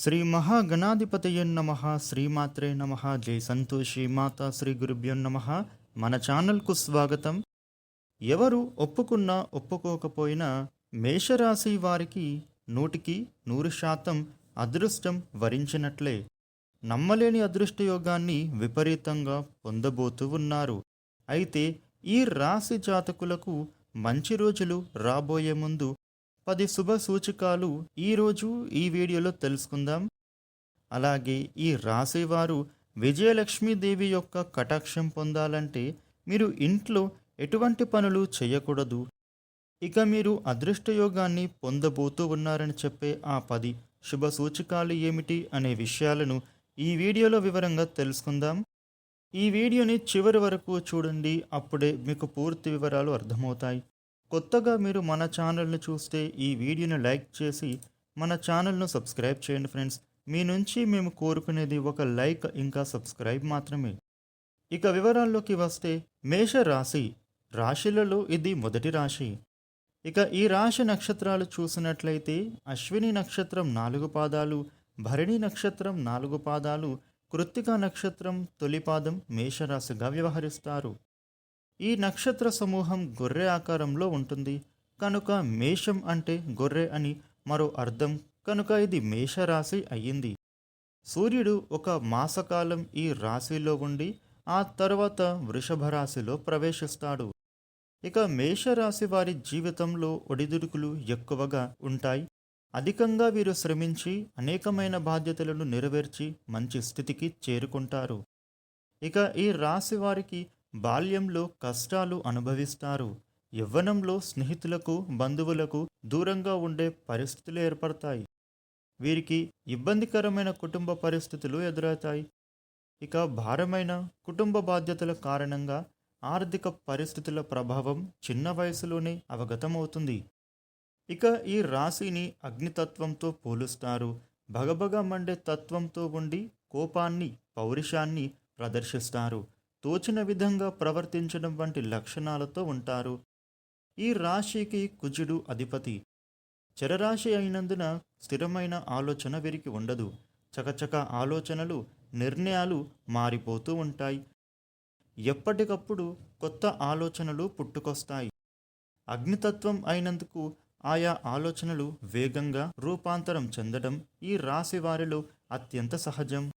శ్రీ మహాగణాధిపతయ నమ శ్రీమాత్రే నమ జై సంతోషి మాత శ్రీ గురుభ్యోన్నమ మన ఛానల్కు స్వాగతం. ఎవరు ఒప్పుకున్నా ఒప్పుకోకపోయినా మేషరాశి వారికి నూటికి నూరు శాతం అదృష్టం వరించినట్లే. నమ్మలేని అదృష్టయోగాన్ని విపరీతంగా పొందబోతూ ఉన్నారు. అయితే ఈ రాశి జాతకులకు మంచి రోజులు రాబోయే ముందు పది శుభ సూచకాలు ఈరోజు ఈ వీడియోలో తెలుసుకుందాం. అలాగే ఈ రాశివారు విజయలక్ష్మీదేవి యొక్క కటాక్షం పొందాలంటే మీరు ఇంట్లో ఎటువంటి పనులు చేయకూడదు. ఇక మీరు అదృష్టయోగాన్ని పొందబోతూ ఉన్నారని చెప్పే ఆ పది శుభ సూచకాలు ఏమిటి అనే విషయాలను ఈ వీడియోలో వివరంగా తెలుసుకుందాం. ఈ వీడియోని చివరి వరకు చూడండి అప్పుడే మీకు పూర్తి వివరాలు అర్థమవుతాయి. కొత్తగా మీరు మన ఛానల్ని చూస్తే ఈ వీడియోని లైక్ చేసి మన ఛానల్ను సబ్స్క్రైబ్ చేయండి ఫ్రెండ్స్. మీ నుంచి మేము కోరుకునేది ఒక లైక్ ఇంకా సబ్స్క్రైబ్ మాత్రమే. ఇక వివరాల్లోకి వస్తే మేష రాశి రాశులలో ఇది మొదటి రాశి. ఇక ఈ రాశి నక్షత్రాలు చూసినట్లయితే అశ్విని నక్షత్రం నాలుగు పాదాలు భరణి నక్షత్రం నాలుగు పాదాలు కృత్తిక నక్షత్రం తొలి పాదం మేషరాశిగా వ్యవహరిస్తారు. ఈ నక్షత్ర సమూహం గొర్రె ఆకారంలో ఉంటుంది. కనుక మేషం అంటే గొర్రె అని మరో అర్థం. కనుక ఇది మేషరాశి అయ్యింది. సూర్యుడు ఒక మాసకాలం ఈ రాశిలో ఉండి ఆ తర్వాత వృషభ రాశిలో ప్రవేశిస్తాడు. ఇక మేషరాశి వారి జీవితంలో ఒడిదుడుకులు ఎక్కువగా ఉంటాయి. అధికంగా వీరు శ్రమించి అనేకమైన బాధ్యతలను నెరవేర్చి మంచి స్థితికి చేరుకుంటారు. ఇక ఈ రాశి వారికి బాల్యంలో కష్టాలు అనుభవిస్తారు. యవ్వనంలో స్నేహితులకు బంధువులకు దూరంగా ఉండే పరిస్థితులు ఏర్పడతాయి. వీరికి ఇబ్బందికరమైన కుటుంబ పరిస్థితులు ఎదురవుతాయి. ఇక భారమైన కుటుంబ బాధ్యతల కారణంగా ఆర్థిక పరిస్థితుల ప్రభావం చిన్న వయసులోనే అవగతమవుతుంది. ఇక ఈ రాశిని అగ్నితత్వంతో పోలుస్తారు. భగభగ మండే తత్వంతో ఉండి కోపాన్ని పౌరుషాన్ని ప్రదర్శిస్తారు. తోచిన విధంగా ప్రవర్తించడం వంటి లక్షణాలతో ఉంటారు. ఈ రాశికి కుజుడు అధిపతి. చరరాశి అయినందున స్థిరమైన ఆలోచన వీరికి ఉండదు. చకచక ఆలోచనలు నిర్ణయాలు మారిపోతూ ఉంటాయి. ఎప్పటికప్పుడు కొత్త ఆలోచనలు పుట్టుకొస్తాయి. అగ్నితత్వం అయినందుకు ఆయా ఆలోచనలు వేగంగా రూపాంతరం చెందడం ఈ రాశి వారిలో అత్యంత సహజం.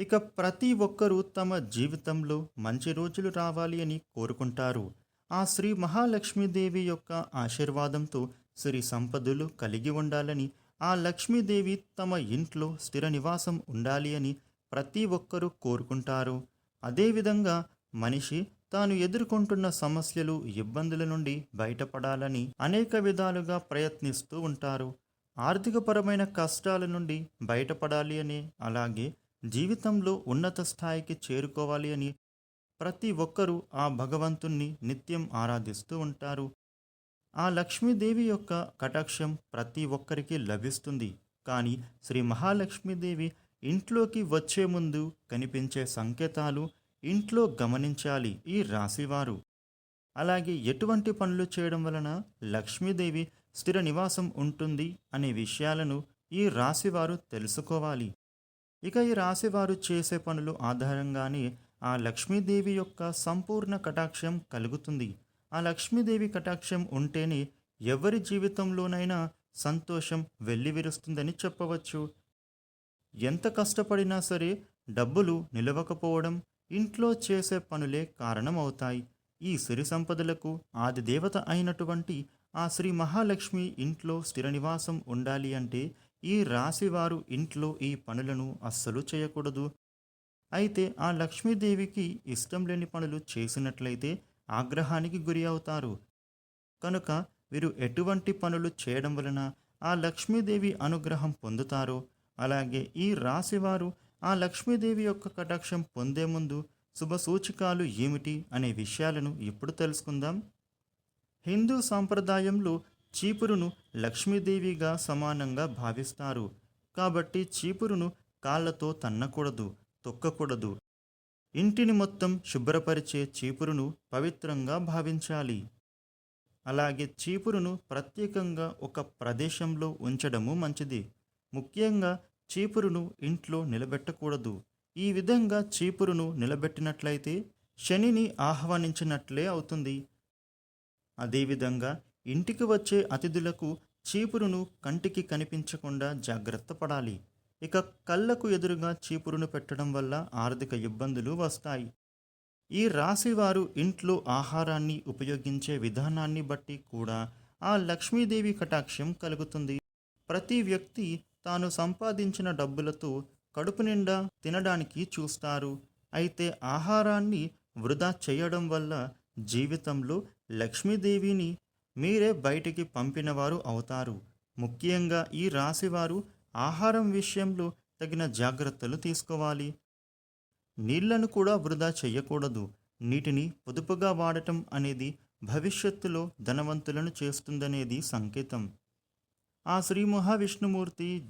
ఇక ప్రతి ఒక్కరూ తమ జీవితంలో మంచి రోజులు రావాలి అని కోరుకుంటారు. ఆ శ్రీ మహాలక్ష్మీదేవి యొక్క ఆశీర్వాదంతో శ్రీ సంపదలు కలిగి ఉండాలని ఆ లక్ష్మీదేవి తమ ఇంట్లో స్థిర నివాసం ఉండాలి అని ప్రతి ఒక్కరూ కోరుకుంటారు. అదేవిధంగా మనిషి తాను ఎదుర్కొంటున్న సమస్యలు ఇబ్బందుల నుండి బయటపడాలని అనేక విధాలుగా ప్రయత్నిస్తూ ఉంటారు. ఆర్థికపరమైన కష్టాల నుండి బయటపడాలి అని అలాగే జీవితంలో ఉన్నత స్థాయికి చేరుకోవాలి అని ప్రతి ఒక్కరూ ఆ భగవంతుణ్ణి నిత్యం ఆరాధిస్తూ ఉంటారు. ఆ లక్ష్మీదేవి యొక్క కటాక్షం ప్రతి ఒక్కరికి లభిస్తుంది. కానీ శ్రీ మహాలక్ష్మీదేవి ఇంట్లోకి వచ్చే ముందు కనిపించే సంకేతాలు ఇంట్లో గమనించాలి ఈ రాశివారు. అలాగే ఎటువంటి పనులు చేయడం వలన లక్ష్మీదేవి స్థిర నివాసం ఉంటుంది అనే విషయాలను ఈ రాశివారు తెలుసుకోవాలి. ఇక ఈ రాశివారు చేసే పనులు ఆధారంగానే ఆ లక్ష్మీదేవి యొక్క సంపూర్ణ కటాక్షం కలుగుతుంది. ఆ లక్ష్మీదేవి కటాక్షం ఉంటేనే ఎవరి జీవితంలోనైనా సంతోషం వెల్లివిరుస్తుందని చెప్పవచ్చు. ఎంత కష్టపడినా సరే డబ్బులు నిలవకపోవడం ఇంట్లో చేసే పనులే కారణమవుతాయి. ఈ సిరి సంపదలకు ఆది దేవత అయినటువంటి ఆ శ్రీ మహాలక్ష్మి ఇంట్లో స్థిర నివాసం ఉండాలి అంటే ఈ రాశివారు ఇంట్లో ఈ పనులను అస్సలు చేయకూడదు. అయితే ఆ లక్ష్మీదేవికి ఇష్టం లేని పనులు చేసినట్లయితే ఆగ్రహానికి గురి అవుతారు. కనుక వీరు ఎటువంటి పనులు చేయడం వలన ఆ లక్ష్మీదేవి అనుగ్రహం పొందుతారో అలాగే ఈ రాశివారు ఆ లక్ష్మీదేవి యొక్క కటాక్షం పొందే ముందు శుభ సూచికాలు ఏమిటి అనే విషయాలను ఇప్పుడు తెలుసుకుందాం. హిందూ సాంప్రదాయంలో చీపురును లక్ష్మీదేవిగా సమానంగా భావిస్తారు. కాబట్టి చీపురును కాళ్ళతో తన్నకూడదు తొక్కకూడదు. ఇంటిని మొత్తం శుభ్రపరిచే చీపురును పవిత్రంగా భావించాలి. అలాగే చీపురును ప్రత్యేకంగా ఒక ప్రదేశంలో ఉంచడము మంచిది. ముఖ్యంగా చీపురును ఇంట్లో నిలబెట్టకూడదు. ఈ విధంగా చీపురును నిలబెట్టినట్లయితే శనిని ఆహ్వానించినట్లే అవుతుంది. అదేవిధంగా ఇంటికి వచ్చే అతిథులకు చీపురును కంటికి కనిపించకుండా జాగ్రత్త పడాలి. ఇక కళ్ళకు ఎదురుగా చీపురును పెట్టడం వల్ల ఆర్థిక ఇబ్బందులు వస్తాయి. ఈ రాశివారు ఇంట్లో ఆహారాన్ని ఉపయోగించే విధానాన్ని బట్టి కూడా ఆ లక్ష్మీదేవి కటాక్షం కలుగుతుంది. ప్రతి వ్యక్తి తాను సంపాదించిన డబ్బులతో కడుపు నిండా తినడానికి చూస్తారు. అయితే ఆహారాన్ని వృధా చేయడం వల్ల జీవితంలో లక్ష్మీదేవిని మీరే బయటికి పంపినవారు అవుతారు. ముఖ్యంగా ఈ రాశివారు ఆహారం విషయంలో తగిన జాగ్రత్తలు తీసుకోవాలి. నీళ్ళను కూడా వృధా చేయకూడదు. నీటిని పొదుపుగా వాడటం అనేది భవిష్యత్తులో ధనవంతులను చేస్తుందనేది సంకేతం. ఆ శ్రీ మహావిష్ణుమూర్తి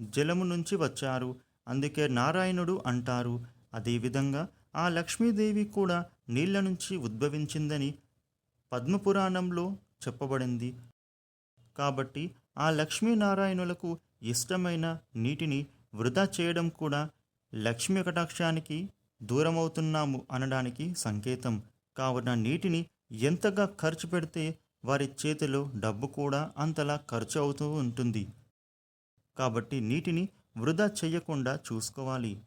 జలము నుంచి వచ్చారు. అందుకే నారాయణుడు అంటారు. అదేవిధంగా ఆ లక్ష్మీదేవి కూడా నీళ్ళ నుంచి ఉద్భవించిందని పద్మపురాణంలో చెప్పబడింది. కాబట్టి ఆ లక్ష్మీనారాయణులకు ఇష్టమైన నీటిని వృధా చేయడం కూడా లక్ష్మీ కటాక్షానికి దూరమవుతున్నాము అనడానికి సంకేతం. కావున నీటిని ఎంతగా ఖర్చు పెడితే వారి చేతిలో డబ్బు కూడా అంతలా ఖర్చు అవుతూ ఉంటుంది. కాబట్టి నీటిని వృధా చేయకుండా చూసుకోవాలి.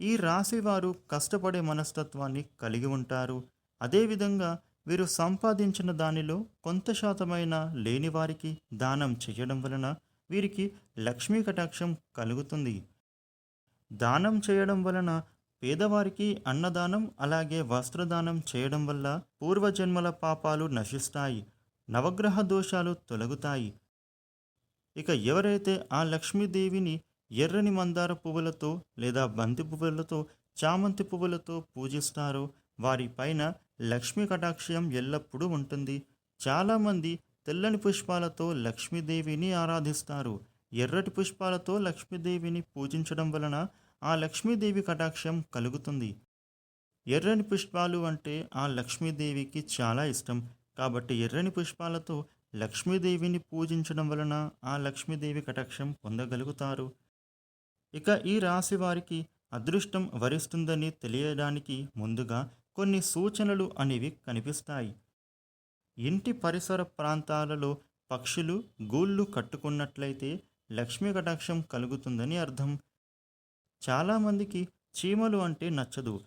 ఈ రాశి వారు కష్టపడే మనస్తత్వాన్ని కలిగి ఉంటారు. అదేవిధంగా వీరు సంపాదించిన దానిలో కొంత శాతమైన లేని వారికి దానం చేయడం వలన వీరికి లక్ష్మీ కటాక్షం కలుగుతుంది. దానం చేయడం వలన పేదవారికి అన్నదానం అలాగే వస్త్రదానం చేయడం వల్ల పూర్వజన్మల పాపాలు నశిస్తాయి నవగ్రహ దోషాలు తొలగుతాయి. ఇక ఎవరైతే ఆ లక్ష్మీదేవిని ఎర్రని మందార పువ్వులతో లేదా బంతి పువ్వులతో చామంతి పువ్వులతో పూజిస్తారో వారిపైన లక్ష్మీ కటాక్షయం ఎల్లప్పుడూ ఉంటుంది. చాలామంది తెల్లని పుష్పాలతో లక్ష్మీదేవిని ఆరాధిస్తారు. ఎర్రటి పుష్పాలతో లక్ష్మీదేవిని పూజించడం వలన ఆ లక్ష్మీదేవి కటాక్షం కలుగుతుంది. ఎర్రని పుష్పాలు అంటే ఆ లక్ష్మీదేవికి చాలా ఇష్టం. కాబట్టి ఎర్రని పుష్పాలతో లక్ష్మీదేవిని పూజించడం వలన ఆ లక్ష్మీదేవి కటాక్షం పొందగలుగుతారు. ఇక ఈ రాశి వారికి అదృష్టం వరిస్తుందని తెలియడానికి ముందుగా కొన్ని సూచనలు అనేవి కనిపిస్తాయి. ఇంటి పరిసర ప్రాంతాలలో పక్షులు గూళ్ళు కట్టుకున్నట్లయితే లక్ష్మీ కటాక్షం కలుగుతుందని అర్థం. చాలామందికి చీమలు అంటే నచ్చదు.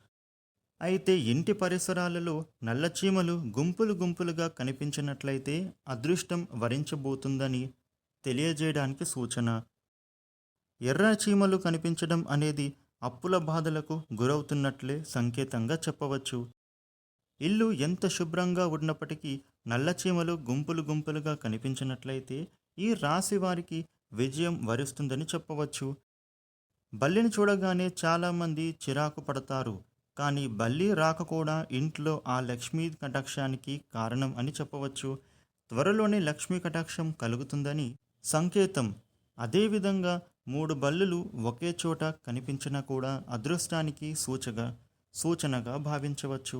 అయితే ఇంటి పరిసరాలలో నల్ల చీమలు గుంపులు గుంపులుగా కనిపించినట్లయితే అదృష్టం వరించబోతుందని తెలియజేయడానికి సూచన. ఎర్ర చీమలు కనిపించడం అనేది అప్పుల బాధలకు గురవుతున్నట్లే సంకేతంగా చెప్పవచ్చు. ఇల్లు ఎంత శుభ్రంగా ఉన్నప్పటికీ నల్లచీమలు గుంపులు గుంపులుగా కనిపించినట్లయితే ఈ రాశి వారికి విజయం వరిస్తుందని చెప్పవచ్చు. బల్లిని చూడగానే చాలామంది చిరాకు పడతారు. కానీ బల్లి రాక కూడా ఇంట్లో ఆ లక్ష్మీ కటాక్షానికి కారణం అని చెప్పవచ్చు. త్వరలోనే లక్ష్మీ కటాక్షం కలుగుతుందని సంకేతం. అదేవిధంగా మూడు బల్లులు ఒకే చోట కనిపించినా కూడా అదృష్టానికి సూచగా సూచనగా భావించవచ్చు.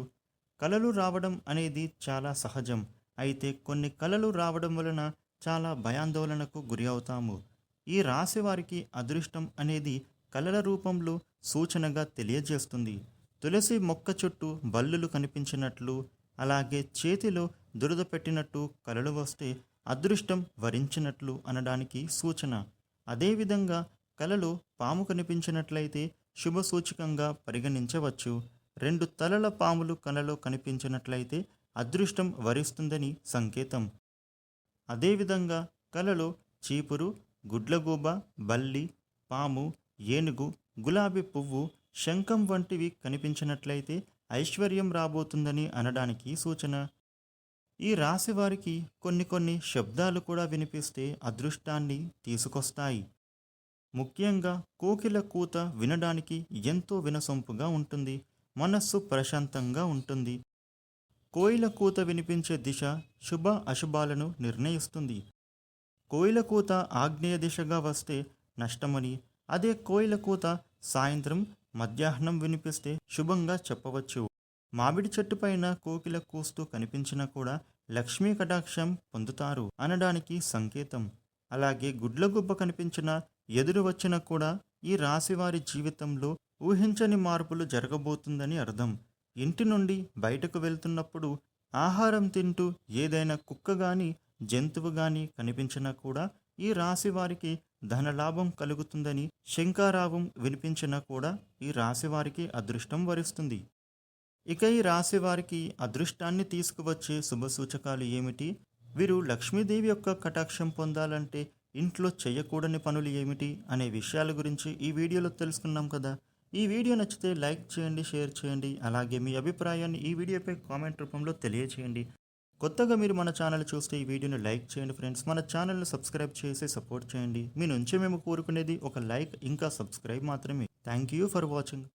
కలలు రావడం అనేది చాలా సహజం. అయితే కొన్ని కలలు రావడం వలన చాలా భయాందోళనకు గురి అవుతాము. ఈ రాశి వారికి అదృష్టం అనేది కలల రూపంలో సూచనగా తెలియజేస్తుంది. తులసి మొక్క చుట్టూ బల్లులు కనిపించినట్లు అలాగే చేతిలో దురద పెట్టినట్టు కలలు వస్తే అదృష్టం వరించినట్లు అనడానికి సూచన. అదేవిధంగా కలలో పాము కనిపించినట్లయితే శుభ సూచకంగా పరిగణించవచ్చు. రెండు తలల పాములు కలలో కనిపించినట్లయితే అదృష్టం వరిస్తుందని సంకేతం. అదేవిధంగా కలలో చీపురు గుడ్లగూబ బల్లి పాము ఏనుగు గులాబీ పువ్వు శంఖం వంటివి కనిపించినట్లయితే ఐశ్వర్యం రాబోతుందని అనడానికి సూచన ఈ రాశి వారికి కొన్ని కొన్ని శబ్దాలు కూడా వినిపిస్తే అదృష్టాన్ని తీసుకొస్తాయి. ముఖ్యంగా కోకిల కూత వినడానికి ఎంతో వినసొంపుగా ఉంటుంది మనస్సు ప్రశాంతంగా ఉంటుంది. కోయిల కూత వినిపించే దిశ శుభ అశుభాలను నిర్ణయిస్తుంది. కోయిల కూత ఆగ్నేయ దిశగా వస్తే నష్టమని అదే కోయిల కూత సాయంత్రం మధ్యాహ్నం వినిపిస్తే శుభంగా చెప్పవచ్చు. మామిడి చెట్టు పైన కోకిల కూస్తూ కనిపించినా కూడా లక్ష్మీ కటాక్షం పొందుతారు అనడానికి సంకేతం. అలాగే గుడ్లగుబ్బ కనిపించిన ఎదురు వచ్చినా కూడా ఈ రాశి వారి జీవితంలో ఊహించని మార్పులు జరగబోతుందని అర్థం. ఇంటి నుండి బయటకు వెళ్తున్నప్పుడు ఆహారం తింటూ ఏదైనా కుక్క గాని జంతువు గాని కనిపించినా కూడా ఈ రాశి వారికి ధనలాభం కలుగుతుందని శంకారావం వినిపించినా కూడా ఈ రాశి వారికి అదృష్టం వరిస్తుంది. ఇక ఈ రాశి వారికి అదృష్టాన్ని తీసుకువచ్చే శుభ సూచకాలు ఏమిటి? వీరు లక్ష్మీదేవి యొక్క కటాక్షం పొందాలంటే ఇంట్లో చేయకూడని పనులు ఏమిటి? అనే విషయాల గురించి ఈ వీడియోలో తెలుసుకున్నాం కదా. ఈ వీడియో నచ్చితే లైక్ చేయండి షేర్ చేయండి అలాగే మీ అభిప్రాయాన్ని ఈ వీడియోపై కామెంట్ రూపంలో తెలియచేయండి. కొత్తగా మీరు మన ఛానల్ చూస్తే ఈ వీడియోని లైక్ చేయండి ఫ్రెండ్స్. మన ఛానల్ను సబ్స్క్రైబ్ చేసి సపోర్ట్ చేయండి. మీ నుంచి మేము కోరుకునేది ఒక లైక్ ఇంకా సబ్స్క్రైబ్ మాత్రమే. Thank you for watching.